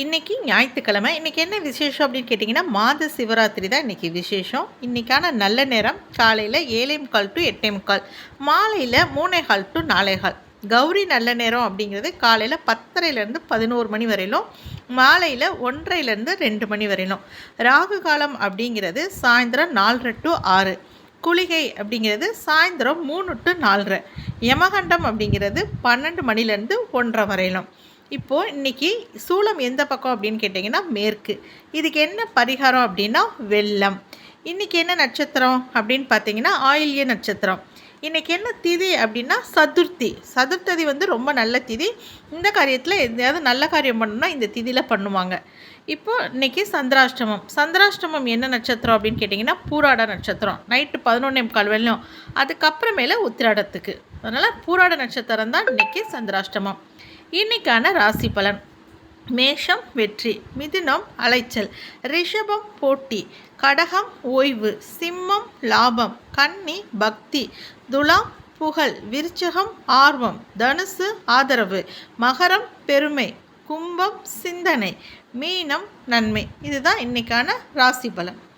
இன்றைக்கி ஞாயிற்றுக்கிழமை. இன்றைக்கி என்ன விசேஷம் அப்படின்னு கேட்டிங்கன்னா மாத சிவராத்திரி தான் இன்றைக்கி விசேஷம். இன்றைக்கான நல்ல நேரம் காலையில் ஏழே முக்கால் டு எட்டே முக்கால். மாலையில் மூணே கால் டு நாலே கால். கௌரி நல்ல நேரம் அப்படிங்கிறது காலையில் பத்தரைலேருந்து பதினோரு மணி வரையிலும் மாலையில் ஒன்றரைலேருந்து ரெண்டு மணி வரையிலும். ராகு காலம் அப்படிங்கிறது சாயந்தரம் நாலரை டு ஆறு. குளிகை அப்படிங்கிறது சாயந்தரம் மூணு டு நாலரை. யமகண்டம் அப்படிங்கிறது பன்னெண்டு மணிலேருந்து ஒன்றரை வரையிலும். இப்போது இன்றைக்கி சூளம் எந்த பக்கம் அப்படின்னு கேட்டிங்கன்னா மேற்கு. இதுக்கு என்ன பரிகாரம் அப்படின்னா வெள்ளம் இன்றைக்கி என்ன நட்சத்திரம் அப்படின்னு பார்த்தீங்கன்னா ஆயில்ய நட்சத்திரம். இன்றைக்கி என்ன திதி அப்படின்னா சதுர்த்தி. சதுர்த்ததி வந்து ரொம்ப நல்ல திதி. இந்த காரியத்தில் எதையாவது நல்ல காரியம் பண்ணணும்னா இந்த திதியில் பண்ணுவாங்க. இப்போது இன்றைக்கி சந்திராஷ்டமம். சந்திராஷ்டமம் என்ன நட்சத்திரம் அப்படின்னு கேட்டிங்கன்னா பூராட நட்சத்திரம். நைட்டு பதினொன்னே முக்கால் அதுக்கப்புறமேல உத்திராடத்துக்கு. அதனால் பூராட நட்சத்திரம் தான் இன்றைக்கி சந்திராஷ்டமம். இன்னைக்கான ராசி பலன். மேஷம் வெற்றி மிதுனம் அலைச்சல் ரிஷபம் போட்டி கடகம் ஓய்வு சிம்மம் லாபம் கன்னி பக்தி துலாம் புகழ் விருச்சகம் ஆர்வம் தனுசு ஆதரவு மகரம் பெருமை கும்பம் சிந்தனை மீனம் நன்மை. இதுதான் இன்னைக்கான ராசி பலன்.